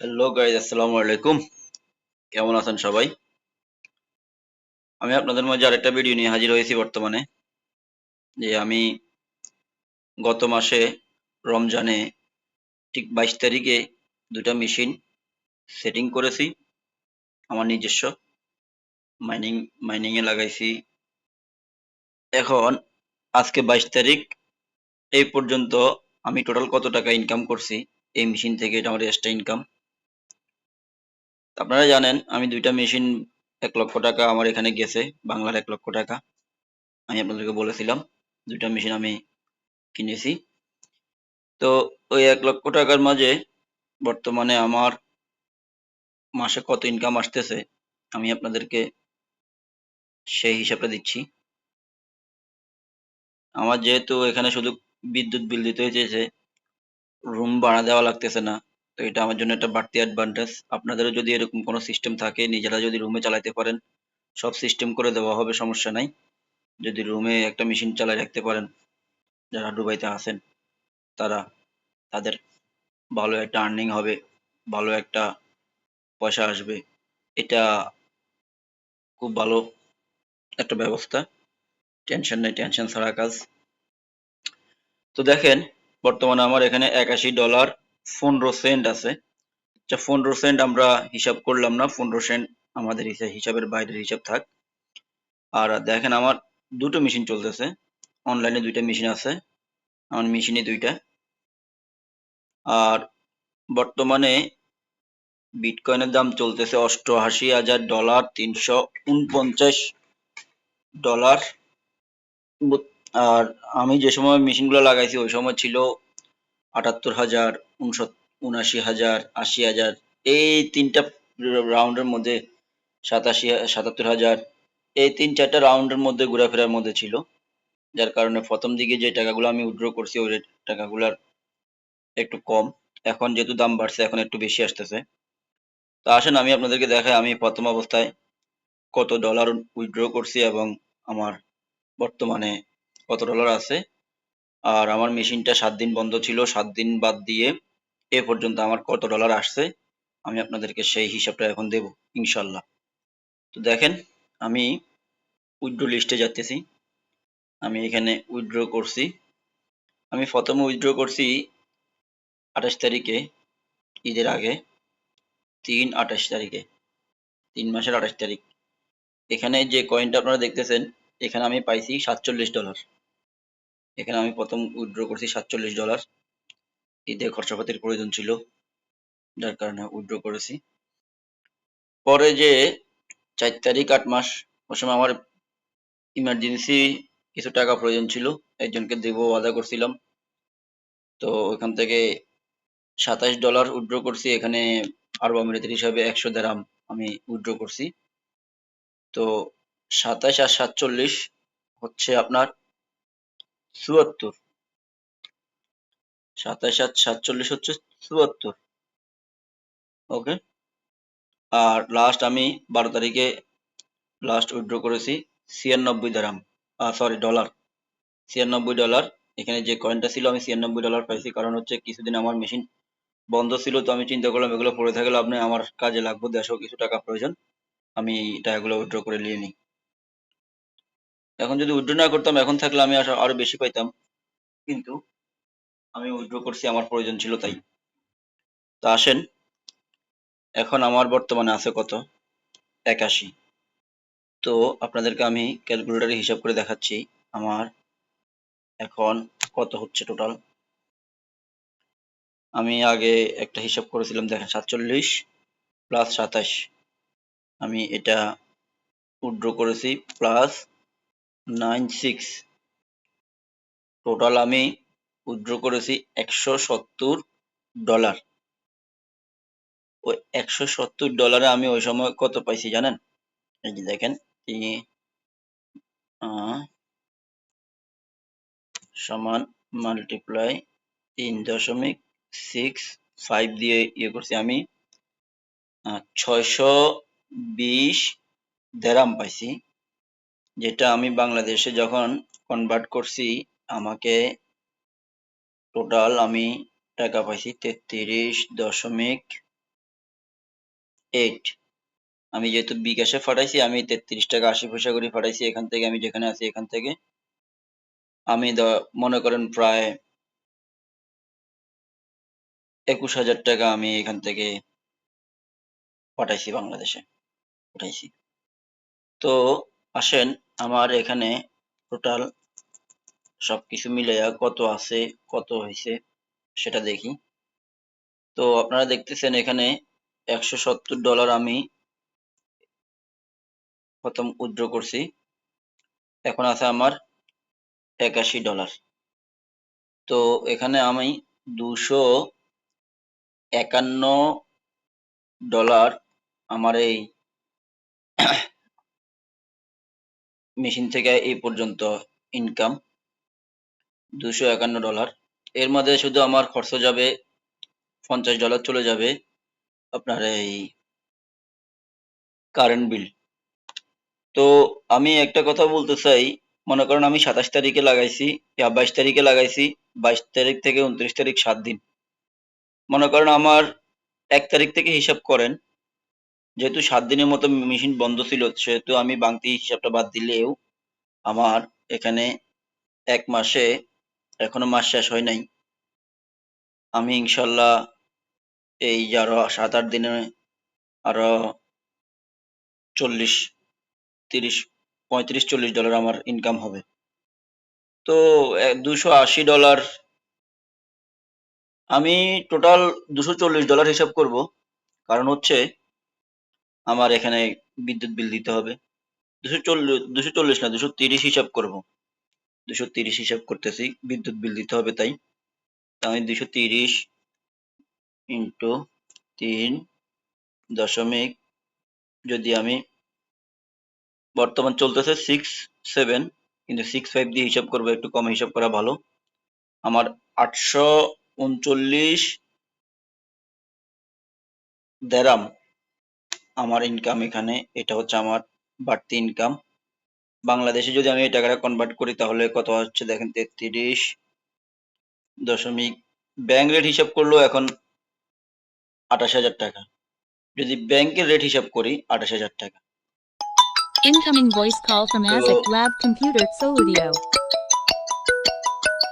Hello guys আসসালামু আলাইকুম কেমন আছেন সবাই? আমি আপনাদের মাঝে আরেকটা ভিডিও নিয়ে হাজির হয়েছি বর্তমানে, যে আমি গত মাসে রমজানে ঠিক বাইশ তারিখে দুটা মেশিন সেটিং করেছি, আমার নিজস্ব। মাইনিং মাইনিংয়ে লাগাইছি। এখন আজকে বাইশ তারিখ, এই পর্যন্ত আমি টোটাল কত টাকা ইনকাম করছি এই মেশিন থেকে, এটা আমার এক্সট্রা ইনকাম আপনারা জানেন, আমি দুইটা মেশিন এক লক্ষ টাকা আমার এখানে গেছে, বাংলার এক লক্ষ টাকা। আমি আপনাদেরকে বলেছিলাম, দুইটা মেশিন আমি কিনেছি। তো ওই এক লক্ষ টাকার মাঝে বর্তমানে আমার মাসে কত ইনকাম আসতেছে, আমি আপনাদেরকে সেই হিসাবটা দিচ্ছি। আমার যেহেতু এখানে শুধু বিদ্যুৎ বিল দিতে হয়েছে রুম ভাড়া দেওয়া লাগতেছে না। তো এটা আমার জন্য একটা বাড়তি অ্যাডভান্টেজ আপনাদেরও যদি এরকম কোনো সিস্টেম থাকে, নিজেরা যদি রুমে চালাতে পারেন, সব সিস্টেম করে দেওয়া হবে, সমস্যা নাই। যদি রুমে একটা মেশিন চালায় রাখতে পারেন, যারা দুবাইতে আছেন, তারা তাদের ভালো একটা আর্নিং হবে, ভালো একটা পয়সা আসবে। এটা খুব ভালো একটা ব্যবস্থা। টেনশন নেই টেনশন ছাড়া কাজ। তো দেখেন, বর্তমানে আমার এখানে একাশি ডলার পনেরো সেন্ট আছে। আচ্ছা পনেরো সেন্ট আমরা হিসাব করলাম না, পনেরো সেন্ট আমাদের হিসাবের বাইরের হিসাব থাক। আর দেখেন আমার দুটো মেশিন চলতেছে। অনলাইনে দুইটা মেশিন আছে। আমার মেশিনে দুইটা। আর বর্তমানে বিটকয়েনের দাম চলতেছে অষ্টআশি হাজার ডলার তিনশো উনপঞ্চাশ ডলার আর আমি যে সময় মেশিনগুলো লাগাইছি, ওই সময় ছিল আটাত্তর হাজার উনআশি হাজার, আশি হাজার, এই তিনটা রাউন্ডের মধ্যে সাতাশি, সাতাত্তর হাজার, এই তিন চারটা রাউন্ডের মধ্যে ঘোরাফেরার মধ্যে ছিল। যার কারণে প্রথম দিকে যে টাকাগুলো আমি উইথড্র করছি, ওই টাকাগুলোর একটু কম। এখন যেহেতু দাম বাড়ছে, এখন একটু বেশি আসতেছে। তা আসেন, আমি আপনাদেরকে দেখাই, আমি প্রথম অবস্থায় কত ডলার উইথড্র করছি এবং আমার বর্তমানে কত ডলার আছে। আর আমার মেশিনটা সাত দিন বন্ধ ছিল, সাত দিন বাদ দিয়ে এ পর্যন্ত আমার কত ডলার আসছে, আমি আপনাদেরকে সেই হিসাবটা এখন দেব, ইনশাল্লাহ। তো দেখেন, আমি উইথড্র লিস্টে যাচ্তেছি আমি এখানে উইথড্র করছি। আমি প্রথমে উইথড্র করছি আঠাশ তারিখে, ঈদের আগে, তিন আঠাশ তারিখে, তিন মাসের আঠাশ তারিখ। এখানে যে কয়েনটা আপনারা দেখতেছেন, এখানে আমি পাইছি সাতচল্লিশ ডলার এখানে আমি প্রথম উইথড্র করছি সাতচল্লিশ ডলার ঈদে খরচাপাতির প্রয়োজন ছিল, যার কারণে উইথড্র করেছি। পরে যে চার তারিখ, আট মাস, ওই সময় আমার ইমার্জেন্সি কিছু টাকা প্রয়োজন ছিল, একজনকে দেবো আদা করছিলাম। তো ওইখান থেকে সাতাশ ডলার উইথড্র করছি, এখানে আরব আমিরাতের হিসাবে একশো দেরাম আমি উইথড্র করছি। তো সাতাশ আর সাতচল্লিশ হচ্ছে আপনার চুয়াত্তর। সাতাশ আর সাতচল্লিশ হচ্ছে চুয়াত্তর। ওকে আর লাস্ট আমি বারো তারিখে লাস্ট উইথড্র করেছি, ছিয়ানব্বই দারাম সরি ডলার ছিয়ানব্বই ডলার এখানে যে কয়েনটা ছিল, আমি ছিয়ানব্বই ডলার পাইছি। কারণ হচ্ছে কিছুদিন আমার মেশিন বন্ধ ছিল, তো আমি চিন্তা করলাম এগুলো পড়ে থাকলে আপনি আমার কাজে লাগবো, দেশেও কিছু টাকা প্রয়োজন। আমি এটা টাকাগুলো উইথড্র করে নিয়ে নিই। এখন যদি উইড্রো না করতাম, এখন থাকলে আমি আরও বেশি পাইতাম। কিন্তু আমি উইথড্র করছি, আমার প্রয়োজন ছিল তাই। তা আসেন, এখন আমার বর্তমানে আছে কত? একাশি। তো আপনাদেরকে আমি ক্যালকুলেটারে হিসাব করে দেখাচ্ছি, আমার এখন কত হচ্ছে টোটাল আমি আগে একটা হিসাব করেছিলাম, দেখেন সাতচল্লিশ প্লাস সাতাশ। আমি এটা উইথড্র করেছি প্লাস নাইন সিক্স। টোটাল আমি উইথড্র করেছি একশো সত্তর ডলার ওই একশো সত্তর ডলারে আমি ওই সময় কত পাইছি জানেন? এই যে দেখেন সমান মাল্টিপ্লাই তিন দশমিক সিক্স ফাইভ দিয়ে ইয়ে করছি আমি ছয়শো বিশ দেরাম পাইছি। যেটা আমি বাংলাদেশে যখন কনভার্ট করছি, আমাকে টোটাল আমি টাকা পাইছি তেত্রিশ দশমিক এইট আমি যেহেতু বিকাশে পাঠাইছি আমি তেত্রিশ টাকা আশি পয়সা করে পাঠাইছি এখান থেকে, আমি যেখানে আছি এখান থেকে। আমি দ- মনে করেন প্রায় একুশ হাজার টাকা আমি এখান থেকে পাঠাইছি বাংলাদেশে পাঠাইছি তো আসেন আমার এখানে টোটাল সবকিছু মিলাইয়া কত আছে, কত হয়েছে সেটা দেখি। তো আপনারা দেখতেছেন এখানে একশো সত্তর ডলার আমি প্রথম উইথড্র করছি। এখন আছে আমার একাশি ডলার তো এখানে আমি দুশো একান্ন ডলার আমার এই মেশিন থেকে এই পর্যন্ত ইনকাম দুশো একান্ন ডলার। এর মধ্যে শুধু আমার খরচ যাবে পঞ্চাশ ডলার, চলে যাবে আপনার এই কারেন্ট বিল তো আমি একটা কথা বলতে চাই, মনে করেন আমি সাতাশ তারিখে লাগাইছি, ইয়া বাইশ তারিখে লাগাইছি, বাইশ তারিখ থেকে উনত্রিশ তারিখ সাত দিন। মনে করেন আমার এক তারিখ থেকে হিসাব করেন যেহেতু সাত দিনের মতো মেশিন বন্ধ ছিল, সেহেতু আমি বাংতি হিসাবটা বাদ দিলেও আমার এখানে এক মাসে, এখনও মাস শেষ হয় নাই। আমি ইনশাল্লাহ এই যে আরও সাত আট দিনে আরও চল্লিশ, তিরিশ, পঁয়ত্রিশ, চল্লিশ ডলার আমার ইনকাম হবে। তো দুশো আশি ডলার আমি টোটাল দুশো চল্লিশ ডলার হিসাব করব। কারণ হচ্ছে আমার এখানে বিদ্যুৎ বিল দিতে হবে। দুশো চল্লিশ দুশো চল্লিশ না, দুশো তিরিশ হিসাব করব। দুশো তিরিশ হিসাব করতেছি, বিদ্যুৎ বিল দিতে হবে তাই। আমি দুশো তিরিশ ইন্টু তিন দশমিক, যদি আমি বর্তমান চলতেছে সিক্স সেভেন, কিন্তু সিক্স ফাইভ দিয়ে হিসাব করব, একটু কম হিসাব করা ভালো। আমার আটশো উনচল্লিশ দেরাম আমার ইনকাম এখানে এটা হচ্ছে আমার বাড়তি ইনকাম বাংলাদেশে যদি আমি এই টাকাটা কনভার্ট করি তাহলে কত হচ্ছে দেখেন তেত্রিশ দশমিক ব্যাংক রেট হিসাব করলেও এখন আঠাশ হাজার টাকা যদি ব্যাংকের রেট হিসাব করি আঠাশ হাজার টাকা Incoming voice call from. Azek Lab Computer Soludio.